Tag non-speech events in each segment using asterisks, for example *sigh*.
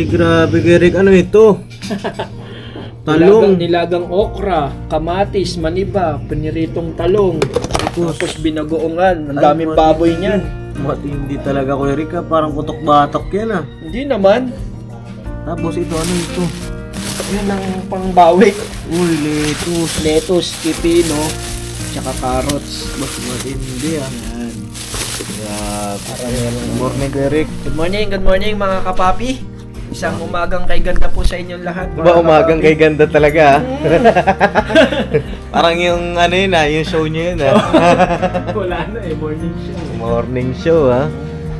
Ay, grabe, Eric. Ano ito? *laughs* Nilagang, Talong. nilagang okra, kamatis, maniba, piniritong talong. Tapos binagoongan. Ang Ay, daming matindi. baboy niyan. Matindi talaga ko, Eric. ah. Parang putok-batok yan ah. Hindi naman. Tapos ito, ano ito? Yun ang pangbawi. Uy, lettuce. Lettuce, pipino, tsaka carrots. Mas matindi ah. Yan. Grabe. Good morning, Eric. Good morning, good morning mga kapapi. Isang umagang kay ganda po sa inyong lahat. Ba, umagang kay ganda talaga ah. *laughs* Parang yung ano yun ah, yung show niyo yun ah. *laughs* Wala na eh, morning show. Morning show ah.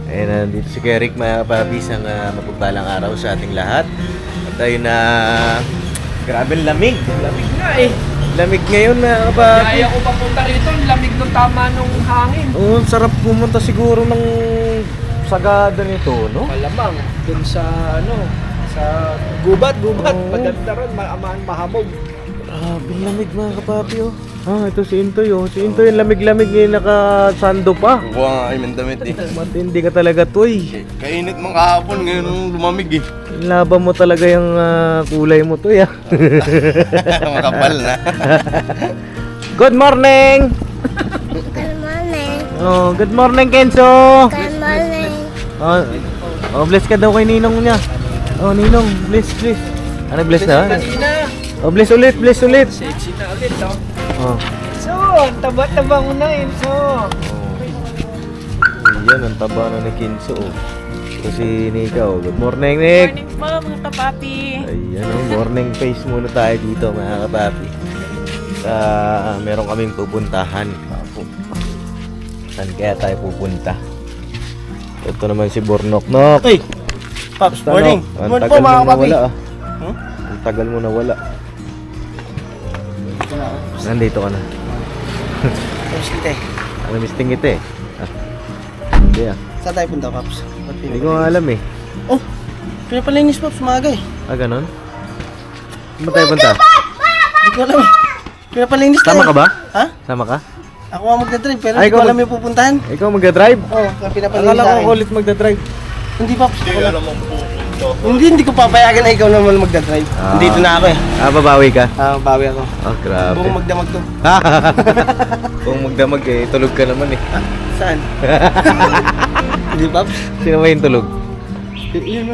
Ayan, nandito si Kerik mga kapapis ang ah, mapagpalang araw sa ating lahat. At ayun na, grabe ang lamig. Lamig nga eh. Lamig ngayon mga kapapis. Kaya ko papunta rito, ang lamig ng tama nung hangin. Oo, sarap pumunta siguro ng sagada nito, no? Malamang, dun sa ano, sa gubat, gubat. Oo. Maganda ron, ma ma- mahamog. Grabe ang lamig mga kapapi oh. Ah, ito si Intoy oh. Si Intoy yung lamig-lamig ngayon nakasando pa. Buwa nga kami ng damit eh. Matindi ka talaga, Toy. Kainit mong kahapon, ngayon nung lumamig eh. Laban mo talaga yung ah, kulay mo, Toy ah. *laughs* Makapal na. Good morning! Good morning. Oh, good morning, Kenzo! Good. Oh, oh, bless ka daw kay Ninong niya. Oh, Ninong, bless, bless. Ano, bless na? Oh, bless ulit, bless ulit. sexy na ulit, no? Oh. So, ang taba-taba mo na yun, so. Ayan, ang taba na ni Kinso. oh. Ito si Nika, oh. Good morning, Nick! Morning po mga kapapi. Ayan, oh, morning face muna tayo dito, mga kapapi. Sa, meron kaming pupuntahan. Saan kaya tayo pupunta? Ito naman si Bornok. Nok! Hey! Pops, Basta, morning. Ang Morning tagal po mga mo kapapi. nawala, ah. Huh? Ang tagal mo nawala. Nandito ka na. Pops, kita eh. Ano, misting kita eh. Ah. Hindi ah. Saan tayo punta, Pops? Ba't Hindi ko nga alam eh. Oh, pinapalinis, Pops, maaga eh. Ah, ganon? Saan ba tayo punta? Hindi ko alam eh. Pinapalinis tayo. Sama ka ba? Ha? Sama ka? Ako nga magdadrive, pero Ay, hindi ko ikaw alam mag- yung pupuntahan. Ikaw magdadrive? Oo, oh, pinapalinis Akala sa ko akin. ulit magdadrive. Hindi, Pops. Hindi alam mo Hindi, hindi ko papayagan na ikaw naman magdadrive. Ah. Dito na ako eh. Ah, babawi ka? Ah, bawi ako. Oh, grabe. Buong magdamag to. *laughs* Kung magdamag eh, tulog ka naman eh. Saan? *laughs* Hindi, Pops. Sino ba yung tulog? Yun.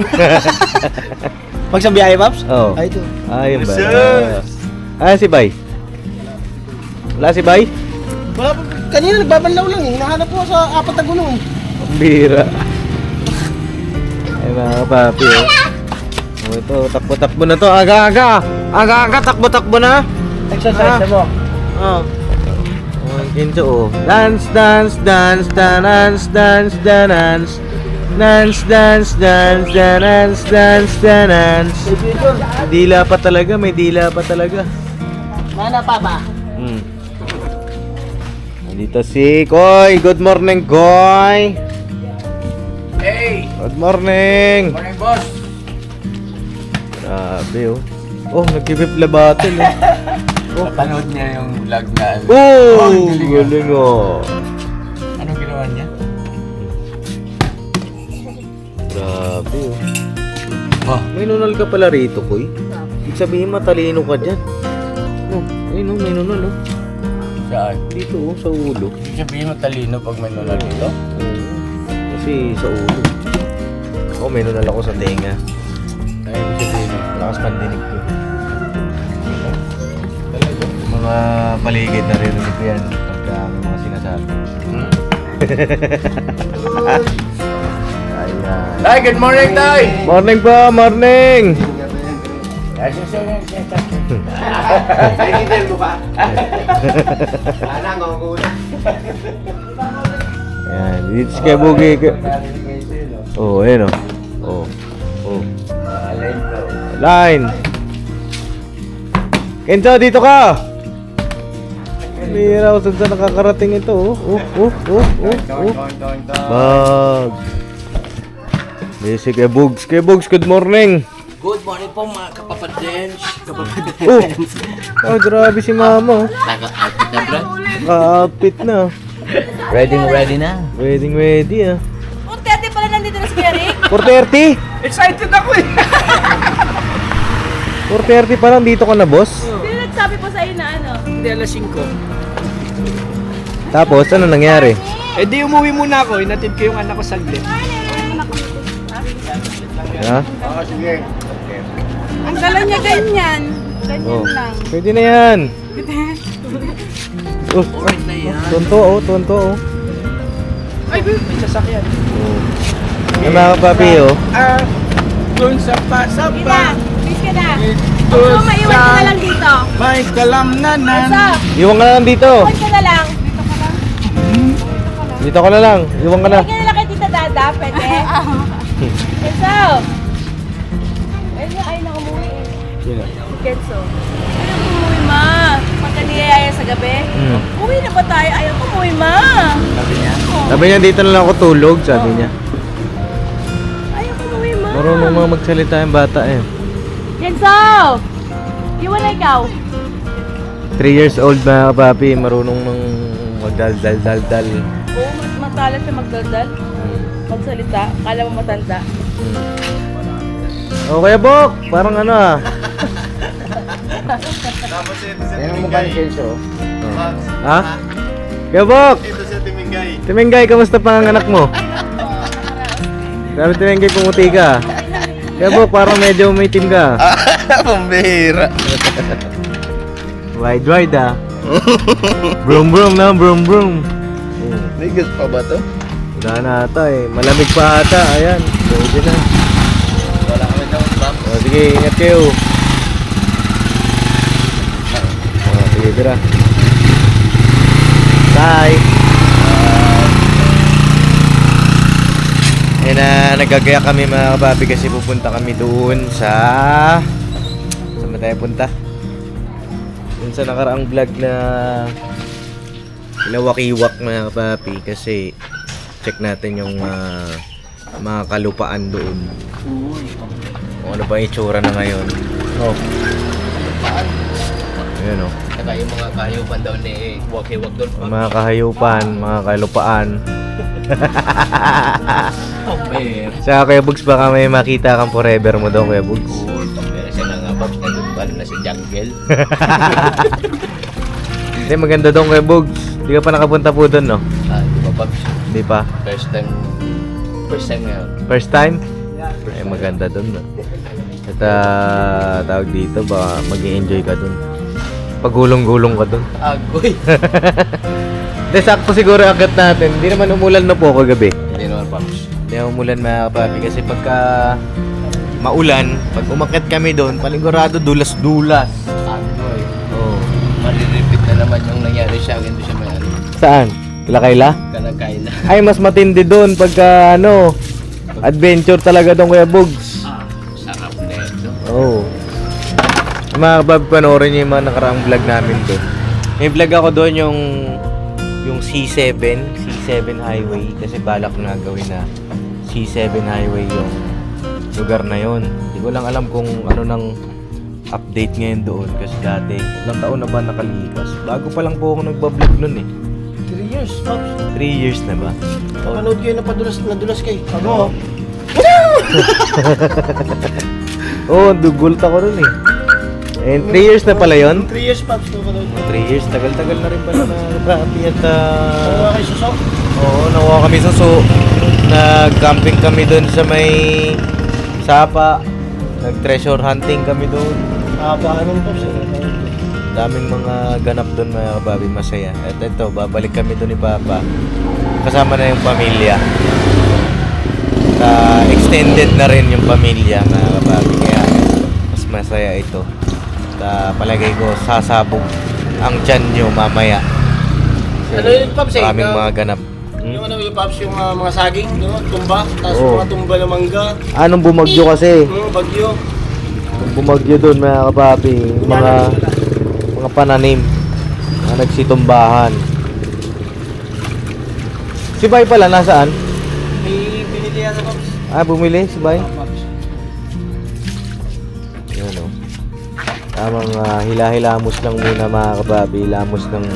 Pag sa biyahe, Pops? Oo. Ay, ito. Ah, yun ba? Yes, sir. Ah, si Bay. Wala si Bay? Wala pa. Kanina nagbabanlaw lang eh. Hinahanap ko sa apat na gulong eh. Bira. Ay, mga kapapi oh. Oh, ito, takbo-takbo na to. Aga-aga. Aga-aga, takbo-takbo na. Exercise Ah. mo. Oh. Oh, kinso oh. Dance, dance, dance, dance, dance, dance. Dance, dance, dance, dance, dance, dance. Dila pa talaga, may dila pa talaga. Mana, Papa? Hmm. Nandito si Koy. Good morning, Koy. Hey! Good morning. Morning, boss! Grabe oh. Oh, nagkibip labatin eh. *laughs* Napanood niya yung vlog na ano. Oh, galing ah. galing oh. Anong ginawa niya? Grabe oh. Oh. May nunal ka pala rito, Koy. Ibig sabihin matalino ka dyan. Oh, ayun oh, may nunal oh. Saan? Dito oh, sa ulo. Ibig sabihin matalino pag may nunal dito? Oo. Kasi sa ulo. Oh, may nunal ako sa tenga. Ay, ibig sabihin. Lakas pandinig ko. Mga paligid na rin ko yan pagka may mga sinasabi. Hmm? *laughs* Ayan. Tay, good morning, Tay! Morning po, morning! Yes, yes, yes, yes, yes. Ayan, dito si Kuya Bugi. Oh, ayun oh. Oh, oh. Line! Kenzo, dito ka! Bira ko saan saan nakakarating ito oh. Oh, oh, oh, oh, oh. Bag. Si Kuya Bugs. Kuya Bugs, good morning! Morning po mga kapapadens. *laughs* Oh! Oh, grabe si mama oh. Naka-outfit na, bro. Ka-outfit na. Ready mo, ready na. Wedding ready ah. Oh, tete pala nandito na si Eric. 4.30? Excited ako eh. *laughs* 4.30 pa lang dito ka na, boss. Sino nagsabi po sa'yo na ano? Hindi, alas 5. Tapos, ano nangyari? Eh di umuwi muna ako, inatid ko yung anak ko saglit. Ha? Ang galaw niya ganyan. Ganyan Oh. lang. Pwede na yan. *laughs* Oh, oh, tonto, oh, tonto, oh. Ay, may sasakyan. Yung mga kapapi, oh. Ah, doon sa pasapa. Kita, please ka na. So, maiwan ka na lang dito. May kalamnanan. So, Iwan ka na lang dito. iwan ka na lang. Dito ka na lang. Iwan ka na. Iwan ka na lang kay Tita Dada, pwede? *laughs* Ay nakumuwi Sino? Si Kenzo. Ayaw ko umuwi, ma. Pagka niyayaya sa gabi. Hmm. Uwi na ba tayo? Ayaw ko umuwi, ma. Sabi niya, dito na lang ako tulog, sabi niya. Ayaw ko umuwi, ma. Marunong mga magsalita yung bata eh. Kenzo! Iwan na ikaw. 3 years old mga kapapi, marunong ng magdal-dal-dal-dal. Oo, mas matalas siya magdaldal. Magsalita. Kala mo matanda. Hmm. Oh, Kuya Bok, parang ano ah. Tapos ito sa Yan ang mukha ni Kenzo. Ha? Kuya Bok, Ito sa Timingay. Timengay, kamusta panganganak mo? Sabi Timengay, pumuti ka. Kuya Bok, parang medyo may team ka. *laughs* Pambihira. Wide wide ah. Brum brum na, brum brum. Bigas pa ba to? Wala na ata eh. Malamig pa ata. Ayan. Pwede na. Ingat kayo. O, sige, tira. Bye. Yan na, nagagaya kami mga kababi kasi pupunta kami doon sa... Saan ba tayo punta? Doon sa nakaraang vlog na Inawakiwak mga kapapi kasi check natin yung ah, mga kalupaan doon. Kung ano ba yung itsura na ngayon. Oh. Ayan oh. Saka yung mga kahayupan daw ni Wakiwak doon. Yung mga kahayupan, mga kalupaan. *laughs* Pamber. Sa Kuya Bugs baka may makita kang forever mo daw Kuya Bugs. Siya na nga. Babs na doon pa na si Jungle. *laughs* Hindi maganda doon Kuya Bugs. Hindi ka pa nakapunta po doon no? Ah, di ba Babs? Hindi pa. First time. First time ngayon. First time? Ay maganda doon no? At ah, tawag dito baka mag enjoy ka doon. Pagulong-gulong ka doon. Agoy. *laughs* Hindi, sakto siguro agat natin. Hindi naman umulan na po kagabi. Hindi naman Babs. Hindi naman umulan mga kapapi kasi pagka maulan, pag umakit kami doon, panigurado dulas-dulas. Agoy. Oh. Marirepeat na naman yung nangyari sa akin doon sa may ano. Saan? Kila Kayla? Ay, mas matindi doon pagka ano, adventure talaga doon Kuya Bugs. Sarap na ito. Oo. Oh. Mga kabab, panoorin niyo yung mga nakaraang vlog namin doon. May vlog ako doon yung yung C7, C7 highway kasi balak na gawin na C7 highway yung lugar na yon. Hindi ko lang alam kung ano nang update ngayon doon kasi dati ilang taon na ba nakalipas. Bago pa lang po ako nagbablog noon eh. 3 years, Pops. 3 years na ba? Panood kayo na padulas, nadulas kayo. Ano? Oo, *laughs* oh, dugult ako ron eh. And 3 years na pala yon. 3 years, Pops. Nung panood ko. 3 years, tagal-tagal na rin pala na grabe at ah, Wala kayo susok. Oo, nakuha kami sa so Nag-camping kami doon sa may Sapa. Nag-treasure hunting kami doon. Haba nun, Pops. eh. Daming mga ganap doon mga kababi, masaya. At ito, babalik kami doon ni Papa. Kasama na yung pamilya. At ah, extended na rin yung pamilya mga kababi. Kaya mas masaya ito. At ah, palagay ko, sasabog ang tiyan nyo mamaya. Ano yun, Pops, eh? Maraming Yung- mga ganap. Hmm? Yung ano yung Pops, yung ah, mga saging, ba? Tumba. Tapos Oo. mga tumba na mangga. Anong bumagyo kasi? Mga bagyo. Bumagyo doon mga kapapi, mga mga pananim na nagsitumbahan. Si Bay pala nasaan? May binili yan, Pops. Ah, bumili si Bay? Pops. Yan o. Tamang ah, hila-hilamos lang muna mga kapapi, hilamos ng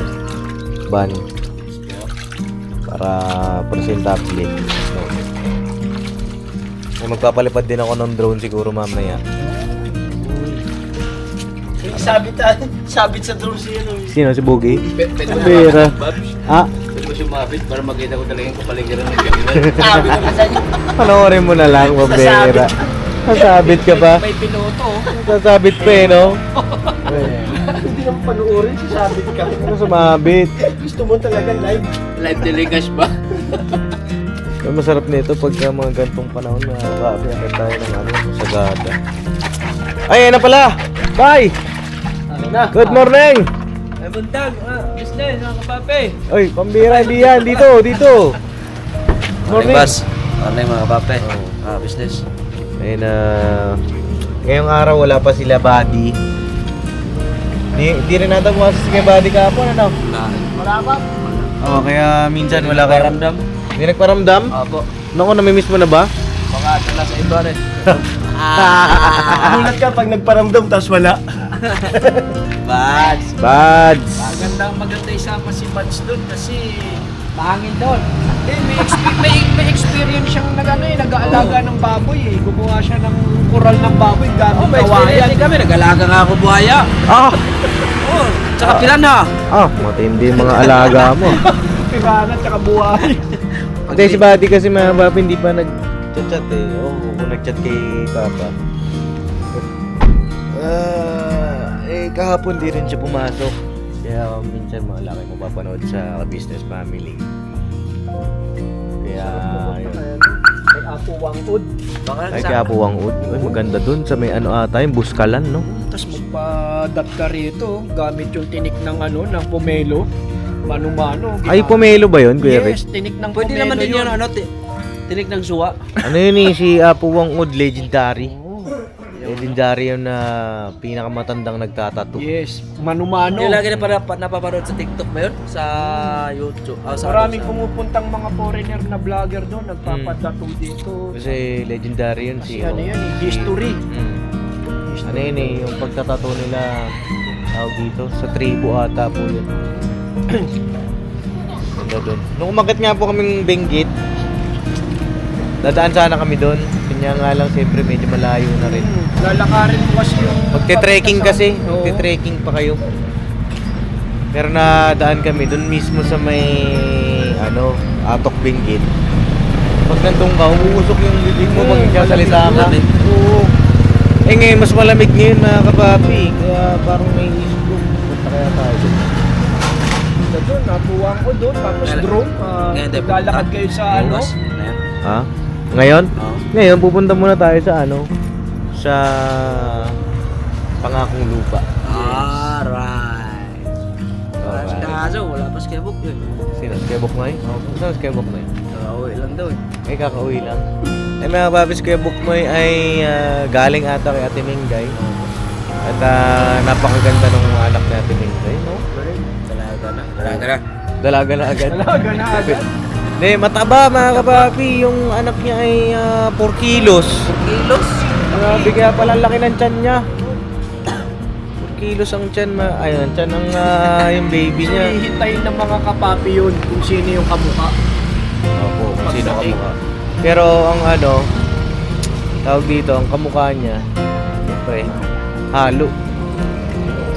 ban para presentable. May magpapalipad din ako ng drone siguro mamaya. Eh, sabit, ah, sabit sa drone siya. no? Sino si Boogie? Pwede Ang bira. Ah, Pwede ko sumabit para makita ko talaga yung kapaligiran ng kanila. *laughs* Sabi ko na sa'yo. panoorin mo na lang, mabira. Sasabit ka pa. May piloto. Sasabit pa eh, no? *laughs* Hindi naman panuorin, sasabit ka. Ano sumabit? Gusto mo talaga live. Live telecast ba? *laughs* Ang masarap nito pagka mga gantong panahon na kakakit tayo ng ano, sagada. Ay, ayun na pala! Ano na? Good morning! Ay, buntag. Ah, business, mga kapape. Oy, pambira, hindi yan. Dito, dito. Morning. Ano yung mga kapape? Ah, business. Ayun na. ngayong araw wala pa sila buddy. Di, di rin bumasas si kay buddy kahapon, ano? Wala pa. Oo, kaya minsan wala kayo. Ramdam? Hindi nagparamdam? Opo. Naku, namimiss mo na ba? Baka ito na sa iba rin. *laughs* Gulat ka pag nagparamdam tapos wala. Bads. Buds! Maganda, maganda isama si Mads doon kasi mahangin doon. Eh, may, exp- may, may experience siyang nag, ano, eh, nag-aalaga ng baboy eh. Gumawa siya ng kural ng baboy gamit Oh, may kawayan. experience kami. Nag-alaga nga ako buhaya. Ah! Oh, tsaka piranha. Ah, matindi yung mga alaga mo. *laughs* Pirana tsaka buhay. Hindi, si buddy kasi mga papi hindi pa nag-chat eh. Oo, oh, kung nag-chat kay Papa. Ah, eh, kahapon di rin siya pumasok. Kaya minsan mga laki mo papanood sa business family. Kaya, yun. May apo wangod. Baka Ay, kaya po ang ud. Ay, maganda dun sa may ano ata, yung buskalan, no? Tapos magpadat ka rito gamit yung tinik ng ano, ng pomelo. Mano-mano. Ay, pomelo ba yun, Kuya Rick? Yes, tinik ng Pwede pomelo naman din yun. yun, ano, ti- tinik ng suwa. Ano yun eh, si Apo Wang Ud, legendary. Legendary yun na pinakamatandang nagtatato. Yes, mano-mano. Yung lagi na para pa- napapanood sa TikTok ba yun? Sa YouTube? Ah, sa Maraming sa- pumupuntang mga foreigner na vlogger doon, nagpapadato dito. Kasi legendary yun si... Kasi ano yan eh, history. Mm. Ano yun eh, yung pagtatato nila tawag dito, sa tribo ata po yun. Ganda *clears throat* doon. Nung umakit nga po kaming Benguet, dadaan sana kami doon. Kanya nga lang, siyempre medyo malayo na rin. Lalakarin mo kasi yung... Magte-trekking kasi, magte-trekking pa kayo. Pero nadaan kami doon mismo sa may ano, Atok Benguet. Pag nandun ka, umuusok yung bibig mo pag nagsasalita ka. Oo. Eh ngayon, mas malamig ngayon mga kapapi. Kaya parang may isip Punta kaya tayo doon. Doon, napuwang ko doon. Tapos drone, ah, tayo maglalakad pupunta. kayo sa ano. Ha? Ngayon? Oo. Ngayon, pupunta muna tayo sa ano? Sa Pangakong Lupa. Alright. Alright. Kaso, wala pa skybok eh. Sino? Skybok ngayon? Saan Skybok ngayon? Nakauwi lang daw eh. Ay, kakauwi lang. Ay, mga babis, Kuya Bukmoy ay ah, galing ata kay Ate Mingay. At ah, napakaganda ng anak ni Ate Mingay, no? Talaga na. Talaga na. Dalaga na agad. Talaga na agad. *laughs* Hindi, mataba mga kapapi. Yung anak niya ay 4 kilos. Kilos. Grabe kaya pala ang laki ng tiyan niya. 4 kilos ang tiyan. Ma ay, ang tiyan ng ah, yung baby niya. Hihintayin ng mga kapapi yun kung sino yung kamukha. Opo, kung sino Pagdating. kamukha. Pero ang ano, tawag dito, ang kamukha niya, siyempre, halo.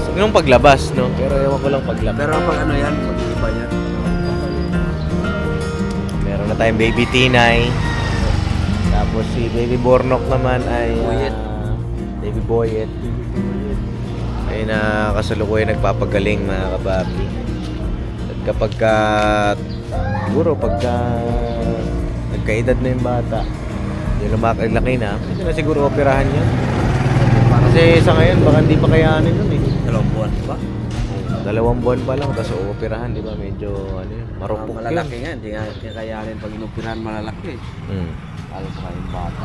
So, yung paglabas, no? Pero ewan ko lang paglabas. Pero pag ano yan, mag-iba yan. Na tayong baby Tinay. Tapos si baby Bornok naman ay ah, baby Boyet. Ay na kasalukuyan nagpapagaling mga kababi. At kapag ka, siguro pagka nagkaedad na yung bata, yung lumaki na, pwede na siguro operahan niya. Kasi sa ngayon, baka hindi pa kayanin nun eh. Dalawang buwan, ba? Dalawang buwan pa lang, tapos operahan, di ba? Medyo, ano yun, marupok Ah, malalaki nga, hindi nga hindi kayanin pag inupirahan malalaki. yun. Hmm. Alam ko yung bata.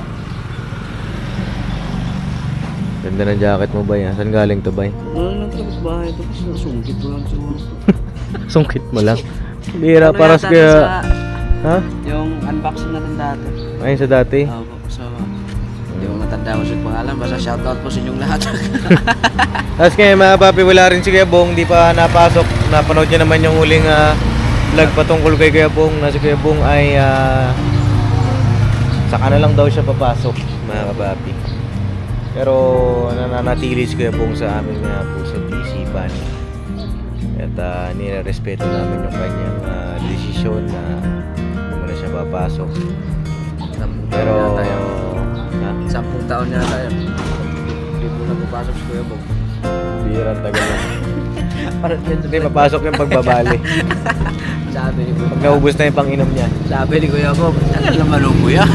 Ganda ng jacket mo, Bay. ah. Saan galing to, Bay? Ano lang tapos bahay ito kasi nasungkit ko lang siguro. *laughs* Sungkit mo lang. Bira, Ano para yata sa kaya... sa- Ha? Yung unboxing natin dati. Ayun sa dati. Opo, hindi ko yung pangalan. Basta shoutout po sa inyong lahat. *laughs* Tapos kaya mga papi, wala rin si Kuya Bong. Di pa napasok. Napanood niya naman yung huling ah, vlog patungkol kay Kuya Bong. Na si Kuya Bong ay... ah, Saka na lang daw siya papasok, mga kapapi. Pero nananatili si Kuya Bong sa amin nga puso at isipan. At uh, nire-respeto namin yung kanyang ah, desisyon na mo na siya papasok. Taon Pero, na, Sampung taon na tayo. Hindi mo na pupasok si Kuya bihira ang tagal na. *laughs* Parang yan Hindi, papasok yung pagbabali. *laughs* Sabi ni Kuya Pag naubos na yung panginom niya. Sabi ni Kuya Bong, tagal naman ang kuya. *laughs*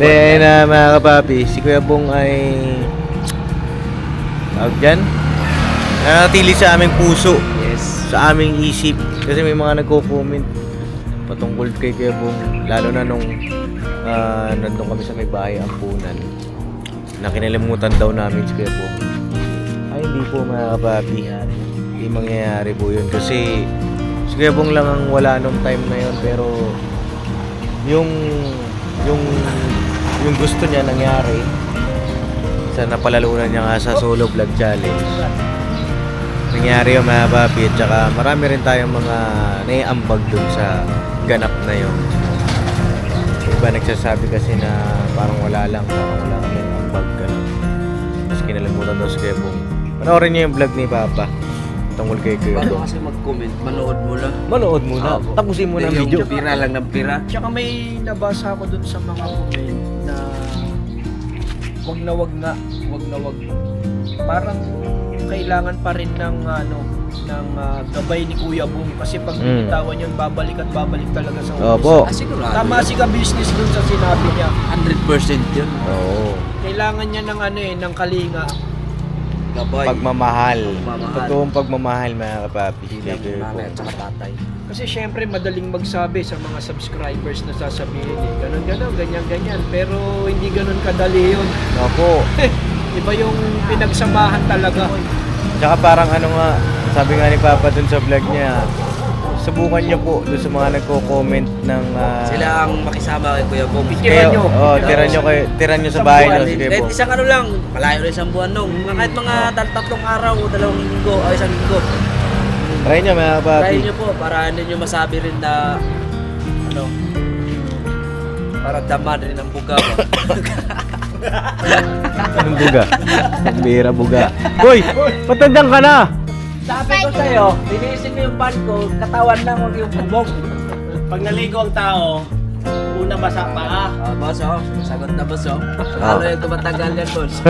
Then, na mga kapapi, si Kuya Bong ay tawag dyan? Nanatili sa aming puso, yes. sa aming isip. Kasi may mga nagko-comment patungkol kay Kuya Bong. Lalo na nung ah, nandun kami sa may bahay ampunan. Na kinalimutan daw namin si Kuya Bong. Ay, hindi po mga kapapi. Hindi mangyayari po yun. Kasi si Kuya Bong lang ang wala nung time na yun. Pero yung yung yung gusto niya nangyari sa napalalunan niya nga sa solo vlog challenge nangyari yung mga papi at saka marami rin tayong mga naiambag dun sa ganap na yon iba nagsasabi kasi na parang wala lang parang wala kami ambag ganun tapos kinalimutan daw si Kuya Bong panoorin niyo yung vlog ni Papa tungkol kay Kuya Bago Bong kasi mag-comment, manood mo lang. manood muna Opo. tapusin mo na ang video yung Pira lang ng pira. Tsaka may nabasa ko dun sa mga comment na wag na wag nga, wag na wag. Parang kailangan pa rin ng ano ng ah, gabay ni Kuya Bong kasi pag Mm. binitawan yun babalik at babalik talaga sa Opo. Ah, sigurado. Tama si ka business dun sa sinabi niya. 100% yun. oo Kailangan niya ng ano eh, ng kalinga. Gabay. pagmamahal. Pagmamahal. Totoong pagmamahal mga kapapi. Hindi Kuya nanay at saka tatay. Kasi syempre madaling magsabi sa mga subscribers na sasabihin eh, ganun ganun, ganyan ganyan. Pero hindi ganun kadali yun. Opo. *laughs* Iba yung pinagsamahan talaga. Tsaka parang ano nga, sabi nga ni Papa dun sa vlog niya, subukan niyo po dun sa mga nagko-comment ng... ah, Sila ang makisama kay Kuya Bong. Tira kayo- nyo. Oo, tira nyo, kayo, tira nyo sa Isang bahay buwan nyo. Kahit- Sige Kahit po. isang ano lang, malayo rin isang buwan nung. Kahit mga tat- tatlong araw o dalawang linggo o isang linggo. Try nyo mga Try kapapi. nyo po para hindi nyo masabi rin na ano para daman rin ang buga? *coughs* *laughs* Anong buga? Bira buga. Hoy! Patandang ka na! Sabi ko sa'yo, linisin mo yung pan ko, katawan lang, huwag yung bubong. Pag naligo ang tao, una basa pa ka. Ah, boss, oh. Sagot na, boss, oh. Lalo yung tumatagal yan, boss. *laughs*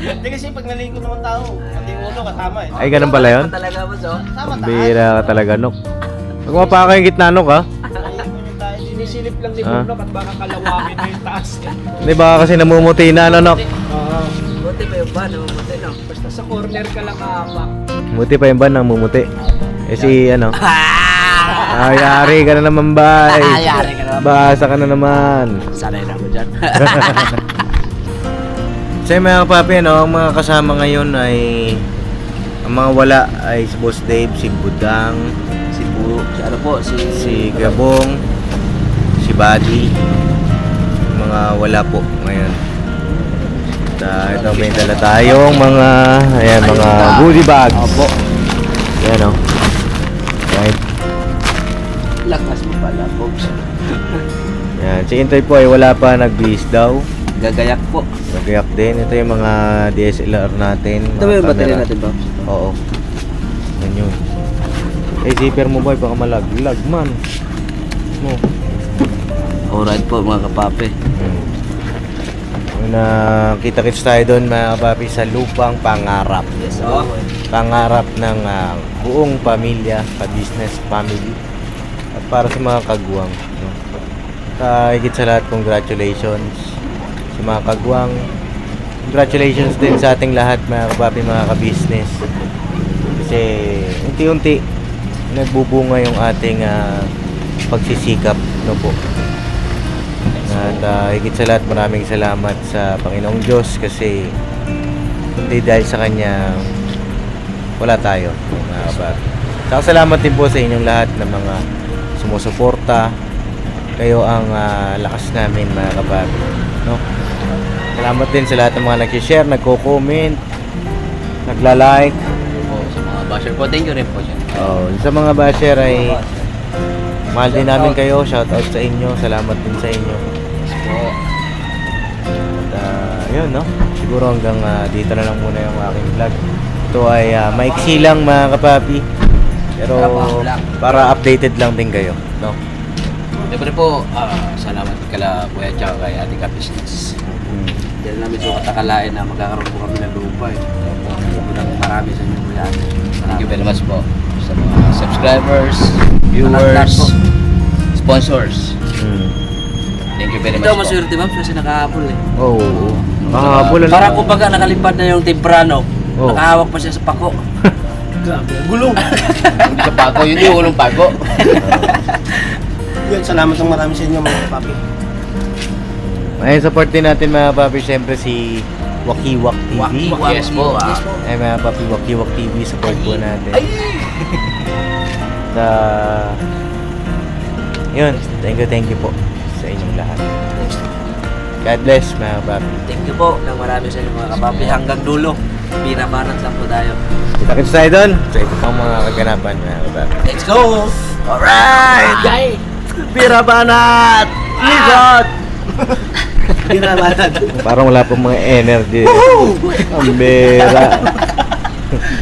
Hindi kasi pag naligo naman tao, pati yung ulo kasama eh. Ay, ganun pala yun? Tama talaga, boss, oh. Taas. Bira ka talaga, Nok. Huwag mapa ka yung gitna, Nok, ha? Lang ni. Bruno at baka kalawangin na yung taas niya. Hindi baka kasi namumuti na, ano, Nok? Oo. Buti pa yung ban, oh. Buti, no? Basta sa corner ka lang aapak. Muti pa yung ban ng mumuti. Eh si, ano? *laughs* Ay, yari ka na naman, bay. Yari ka naman. Basa ka na naman. Sanay na ako dyan. *laughs* Sa mga kapapi, no, ang mga kasama ngayon ay ang mga wala ay si Boss Dave, si Budang, si Bu, si ano po, si... si Gabong, si Buddy. Mga wala po ngayon. At uh, ito may dala tayong mga ayan, mga goodie bags. Opo. Ayan o. Right. Lakas mo pala, folks. *laughs* Ayan. Si Intoy po ay wala pa nag-bis daw. Gagayak po. Nagayak din. Ito yung mga DSLR natin. Ito ba yung battery natin, ba? Oo. Yan yun. Eh, zipper mo ba? Baka malaglag man. Mo. Alright po, mga kapape. Hmm. Na kita-kits tayo doon mga kapapi sa lupang pangarap. Yes, oh. Pangarap ng ah, buong pamilya, ka-business family. At para sa mga kagwang. No? Sa higit sa lahat, congratulations sa mga kagwang. Congratulations din sa ating lahat mga kapapi, mga ka-business. Kasi unti-unti nagbubunga yung ating ah, pagsisikap. No po. At ah, higit sa lahat, maraming salamat sa Panginoong Diyos kasi hindi dahil sa Kanya wala tayo, mga. Saka salamat din po sa inyong lahat ng mga sumusuporta. Kayo ang ah, lakas namin, mga kapapi. No? Salamat din sa lahat ng mga nag-share, nagko-comment, nagla-like. Oh, sa mga basher po, thank you rin po siya. Oh, sa mga basher ay Mahal din namin kayo. Shout out sa inyo. Salamat din sa inyo. Yun, no? Siguro hanggang ah, dito na lang muna yung aking vlog. Ito ay ah, maiksi lang mga kapapi. Pero para updated lang din kayo, no? Siyempre po, ah, salamat kala Kuya Chow kay Ate Ka Business. Mm. Diyan namin so katakalain na magkakaroon po kami ng lupa eh. Sobrang marami sa inyo Kuya Ate. Thank you very much po sa mga subscribers, viewers, sponsors. Mm. Thank you very much Ito, maswerte ma'am kasi nakahabol eh. Oo. Oh, Makahabol na Parang kumbaga nakalipad na yung temprano. Oh. Nakahawak pa siya sa pako. *laughs* Grabe, gulong. *laughs* Sa pako, yun yung ulong pako. Yun, salamat ng marami sa inyo mga papi. Ay, support din natin mga papi, syempre si Wakiwak TV. Yes po. Yes po. Ay, mga papi, Wakiwak TV, support po natin. *laughs* Sa... Yun, thank you, thank you po sa inyong lahat. God bless, mga papi. Thank you po ng marami sa inyo mga kapapi. Hanggang dulo. Binabanat lang po tayo. Kita-kits tayo doon sa iba pang mga kaganapan, mga papi. Let's go! Alright! Yay! Bira banat! Ligot! *laughs* Binabanat. Parang wala pang mga energy. Ang bera. *laughs*